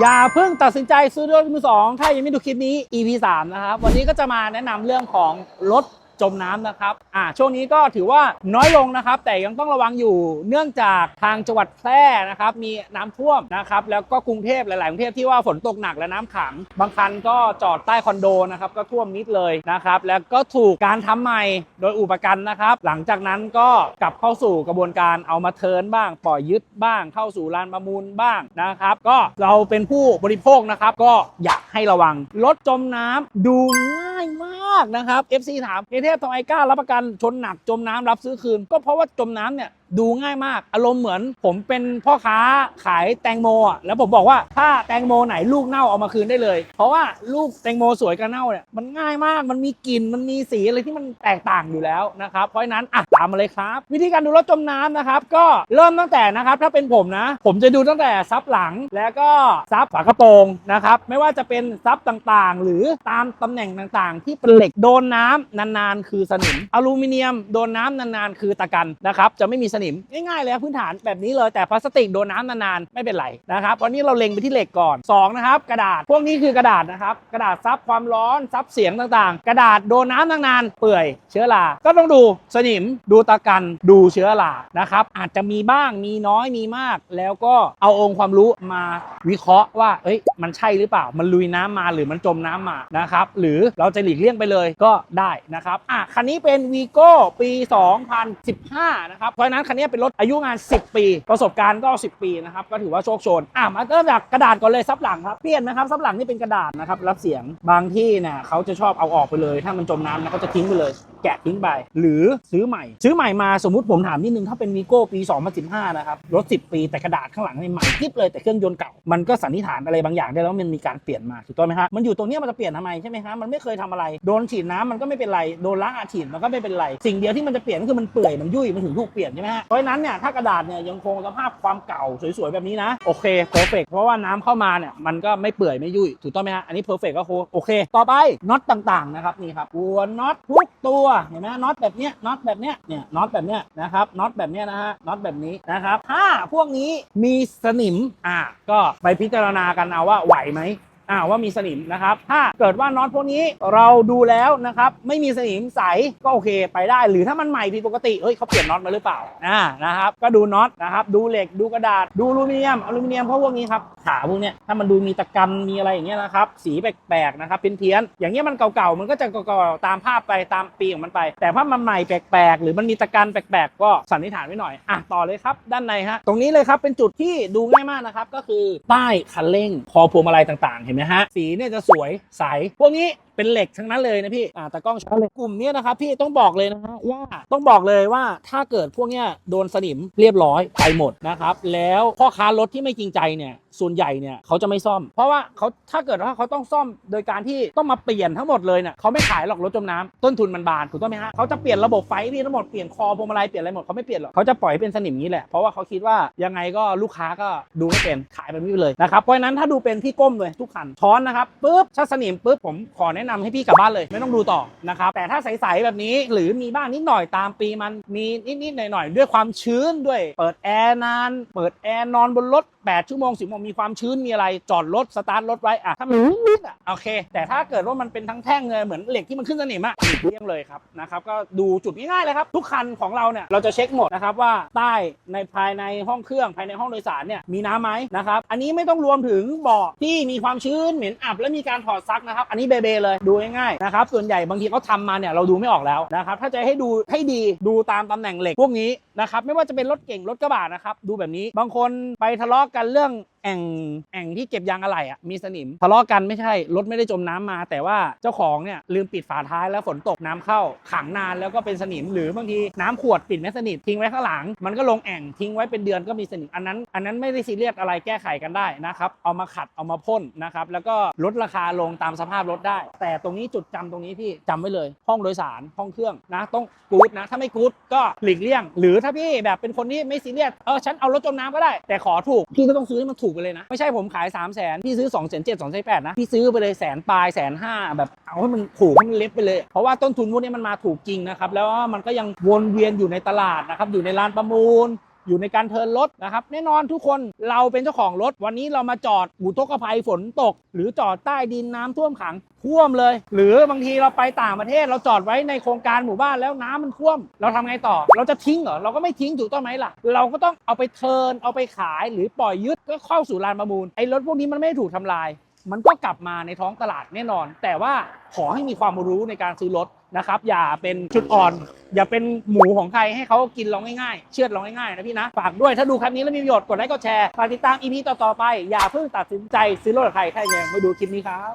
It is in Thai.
อย่าเพิ่งตัดสินใจซื้อรถมือสองถ้ายังไม่ดูคลิปนี้ EP 3 นะครับ วันนี้ก็จะมาแนะนำเรื่องของรถ จมน้ำนะครับอ่าช่วงนี้ก็ถือว่าน้อยลงนะครับ แต่ยังต้องระวังอยู่เนื่องจากทางจังหวัดแพร่นะครับมีน้ำท่วมนะครับแล้วก็กรุงเทพหลาย ๆ กรุงเทพที่ว่าฝนตกหนักและน้ำขัง บางคันก็จอดใต้คอนโดนะครับก็ท่วมมิดเลยนะครับแล้วก็ถูกการทำใหม่โดยอุปกันนะครับ หลังจากนั้นก็กลับเข้าสู่กระบวนการเอามาเทินบ้าง ปล่อยยึดบ้าง เข้าสู่ลานประมูลบ้างนะครับ ก็เราเป็นผู้บริโภคนะครับ ก็อยากให้ระวังรถจมน้ำดูง่ายมากากนะครับ FC ถามเอเทพทำไมกล้ารับประกันชนหนักจมน้ำรับซื้อคืน ก็เพราะว่าจมน้ำเนี่ยดูง่ายมากอารมณ์เหมือน ผมเป็นพ่อค้าขายแตงโมอะแล้วผมบอกว่าถ้าแตงโมไหนลูกเน่าเอามาคืนได้เลย เพราะว่าลูกแตงโมสวยกับเน่าเนี่ยมันง่ายมากมันมีกลิ่นมันมีสีอะไรที่มันแตกต่างอยู่แล้วนะครับเพราะฉะนั้นอะตามมาเลยครับ วิธีการดูรถจมน้ำนะครับ ก็เริ่มตั้งแต่นะครับถ้าเป็นผมนะ ผมจะดูตั้งแต่ซับหลังแล้วก็ซับฝากระโปรงนะครับไม่ว่าจะเป็นซับต่างๆ หรือตามตำแหน่งต่างๆ ที่เป็นเหล็กโดนน้ำนานๆ คือสนิมอลูมิเนียมโดนน้ำนานๆ คือตะกันนะครับจะไม่มีสนิมง่ายๆเลยพื้นฐานแบบนี้เลยแต่พลาสติกโดนน้ำนานๆไม่เป็นไรนะครับวันนี้เราเล็งไปที่เหล็กก่อนสองนะครับกระดาษพวกนี้คือกระดาษนะครับกระดาษซับความร้อนซับเสียงต่างๆ กระดาษโดนน้ำนานๆเปื่อยเชื้อราก็ต้องดูสนิมดูตะกันดูเชื้อรานะครับอาจจะมีบ้างมีน้อยมีมาก แล้วก็เอาองค์ความรู้มาวิเคราะห์ว่าเอ้ยมันใช่หรือเปล่ามันลุยน้ำมาหรือมันจมน้ำมานะครับหรือเราจะหลีกเลี่ยงไปเลยก็ได้นะครับอะคันนี้เป็นวีโก้ปี 2015 นะครับเพราะฉะนั้นคันนี้เป็นรถอายุงาน 10 ปี ประสบการณ์ก็ 10 ปีนะครับ ก็ถือว่าโชคโชน อะมาเริ่มจากกระดาษก่อนเลยซับหลังครับ เปลี่ยนนะครับซับหลังนี่เป็นกระดาษนะครับรับเสียง บางที่เนี่ยเขาจะชอบเอาออกไปเลย ถ้ามันจมน้ำนะเขาจะทิ้งไปเลย แกะทิ้งไป หรือซื้อใหม่ ซื้อใหม่มาสมมติผมถามนิดนึงถ้าเป็นวีโก้ปี 2015 นะครับ รถ 10 ปีแต่กระดาษข้างหลังนี่ใหม่กิ๊บเลยแต่เครื่องยนต์เก่า มันก็สันนิษฐานอะไรบางอย่างได้แล้วมันมีการเปลี่ยนมาถูกต้องไหมฮะมันอยู่ตรงนี้มันจะเปลี่ยนทำไมใช่ไหมฮะมันไม่เคยทำอะไรโดนฉีดน้ำมันก็ไม่เป็นไรโดนล้างอาฉีดมันก็ไม่เป็นไรสิ่งเดียวที่มันจะเปลี่ยนก็คือมันเปื่อยมันยุ่ยมันถึงถูกเปลี่ยนใช่ไหมฮะเพราะฉะนั้นเนี่ยถ้ากระดาษเนี่ยยังคงสภาพความเก่าสวยๆแบบนี้นะโอเคเพอร์เฟกเพราะว่าน้ำเข้ามาเนี่ยมันก็ไม่เปื่อยไม่ยุ่ยถูกต้องไหมฮะอันนี้เพอร์เฟกก็โอเค ต่อไปน็อตต่างๆนะครับนี่ครับตัวน็อตทุกตัวเห็นไหมน็อตแบบเนี้ยน็อตแบบเนี้ยเนี่ยน็อตแบบเนี้ยนะครับน็อตแบบเนี้ยนะฮะน็อตแบบนี้นะครับถ้าพวกนี้มีสนิมอะก็ไปพิจารณากันเอาว่าไหวไหม อ่าว่ามีสนิมนะครับ ถ้าเกิดว่าน็อตพวกนี้เราดูแล้วนะครับ ไม่มีสนิมใสก็โอเคไปได้ หรือถ้ามันใหม่ผิดปกติเฮ้ยเขาเปลี่ยนน็อตมาหรือเปล่าอ่านะครับ ก็ดูน็อตนะครับ ดูเหล็กดูกระดาษ ดูอลูมิเนียมอลูมิเนียมเพราะพวกนี้ครับขาพวกเนี้ยถ้ามันดูมีตะกันมีอะไรอย่างเงี้ยนะครับ สีแปลกๆนะครับเพี้ยนๆอย่างเงี้ยมันเก่าๆมันก็จะเก่าๆตามภาพไปตามปีของมันไป แต่ถ้ามันใหม่แปลกๆ หรือมันมีตะกันแปลกๆ ก็สันนิษฐานไว้หน่อยอะต่อเลยครับ ด้านในฮะตรงนี้เลยครับเป็นจุดที่ดูง่ายมากนะครับก็คือใต้คันเร่งคอพวงมาลัยต่างๆเห็นไหมฮะ สีเนี่ยจะสวยใส พวกนี้ เป็นเหล็กทั้งนั้นเลยนะพี่อ่าแต่กล้องชัดเลยกลุ่มนี้นะครับพี่ต้องบอกเลยนะฮะว่าต้องบอกเลยว่าถ้าเกิดพวกเนี้ยโดนสนิมเรียบร้อยไปหมดนะครับแล้วพ่อค้ารถที่ไม่จริงใจเนี่ยส่วนใหญ่เนี่ยเขาจะไม่ซ่อม เพราะว่าเขาถ้าเกิดว่าเขาต้องซ่อมโดยการที่ต้องมาเปลี่ยนทั้งหมดเลยเนี่ยเขาไม่ขายหรอกรถจมน้ำต้นทุนมันบานถูกต้องไหมฮะเขาจะเปลี่ยนระบบไฟนี่ทั้งหมดเปลี่ยนคอพวงมาลัยเปลี่ยนอะไรหมดเขาไม่เปลี่ยนหรอกเขาจะปล่อยให้เป็นสนิมนี้แหละเพราะว่าเขาคิดว่ายังไงก็ลูกค้าก็ดูไม่เป็นขายแบบนี้ไปเลยนะครับเพราะฉะนั้นถ้าดูเป็นพี่ก้มเลยทุกคันช้อนนะครับปุ๊บถ้าสนิมปุ๊บผมขอแนะนำให้พี่กลับบ้านเลย ไม่ต้องดูต่อนะครับแต่ถ้าใสๆแบบนี้หรือมีบ้างนิดหน่อยตามปีมันมีนิดๆหน่อยๆด้วยความชื้นด้วย เปิดแอร์นาน เปิดแอร์นอนบนรถ 8 ชั่วโมง10ชั่วโมงมีความชื้นมีอะไรจอดรถสตาร์ทรถไว้อะถ้ามันนิดๆอะโอเค แต่ถ้าเกิดว่ามันเป็นทั้งแท่งเลยเหมือนเหล็กที่มันขึ้นสนิมอะหลีกเลี่ยงเลยครับนะครับก็ดูจุดง่ายๆเลยครับทุกคันของเราเนี่ยเราจะเช็คหมดนะครับว่าใต้ในภายในห้องเครื่องภายในห้องโดยสารเนี่ยมีน้ำไหมนะครับอันนี้ไม่ต้องรวมถึงเบาะที่มีความชื้นเหม็นอับและมีการถอดซักนะครับอันนี้เบเบเลยดูง่ายๆนะครับส่วนใหญ่บางทีเขาทำมาเนี่ยเราดูไม่ออกแล้วนะครับถ้าจะให้ดูให้ดีดูตามตำแหน่งเหล็กพวกนี้นะครับไม่ว่าจะเป็นรถเก่งรถกระบะนะครับดูแบบนี้บางคนไปทะเลาะกันเรื่อง แอ่งแอ่งที่เก็บยางอะไหล่อะมีสนิมทะเลาะกันไม่ใช่รถไม่ได้จมน้ำมา แต่ว่าเจ้าของเนี่ยลืมปิดฝาท้ายแล้วฝนตกน้ำเข้าขังนานแล้วก็เป็นสนิม หรือบางทีน้ำขวดปิดไม่สนิททิ้งไว้ข้างหลัง มันก็ลงแอ่งทิ้งไว้เป็นเดือนก็มีสนิมอันนั้น อันนั้นไม่ได้ซีเรียสอะไรแก้ไขกันได้นะครับเอามาขัดเอามาพ่นนะครับแล้วก็ลดราคาลงตามสภาพรถได้ แต่ตรงนี้จุดจำตรงนี้พี่จำไว้เลย ห้องโดยสารห้องเครื่องนะต้องกู๊ดนะถ้าไม่กู๊ดก็หลีกเลี่ยง หรือถ้าพี่แบบเป็นคนที่ไม่ซีเรียสเออฉันเอารถจมน้ำก็ได้ แต่ขอถูกพี่ก็ต้องซื้อให้มันถูกไปเลยนะ ไม่ใช่ผมขาย3 0 0แสนพี่ซื้อ2องแสนเจ็ดสองแสนแปดนะ พี่ซื้อไปเลยแสนปลายแสนห้าแบบเอาให้มันถูกให้มันเล็บไปเลย เพราะว่าต้นทุนพวกนี้มันมาถูกจริงนะครับแล้วมันก็ยังวนเวียนอยู่ในตลาดนะครับอยู่ในร้านประมูล อยู่ในการเทินรถนะครับ แน่นอนทุกคนเราเป็นเจ้าของรถ วันนี้เรามาจอดอุทกภัยฝนตก หรือจอดใต้ดินน้ำท่วมขังท่วมเลย หรือบางทีเราไปต่างประเทศเราจอดไว้ในโครงการหมู่บ้านแล้วน้ำมันท่วม เราทำไงต่อ เราจะทิ้งเหรอเราก็ไม่ทิ้งถูกต้องไหมล่ะ เราก็ต้องเอาไปเทินเอาไปขายหรือปล่อยยึดก็เข้าสู่ลานประมูลไอ้รถพวกนี้มันไม่ถูกทำลาย มันก็กลับมาในท้องตลาดแน่นอน แต่ว่าขอให้มีความรู้ในการซื้อรถนะครับ อย่าเป็นจุดอ่อน อย่าเป็นหมูของใครให้เขากินเราง่ายๆ เชือดเราง่ายๆนะพี่นะ ฝากด้วยถ้าดูคลิปนี้แล้วมีประโยชน์กดไลค์กดแชร์ฝากติดตามอีพีต่อๆไป อย่าเพิ่งตัดสินใจซื้อรถกับใครแค่ยังไม่ดูคลิปนี้ครับ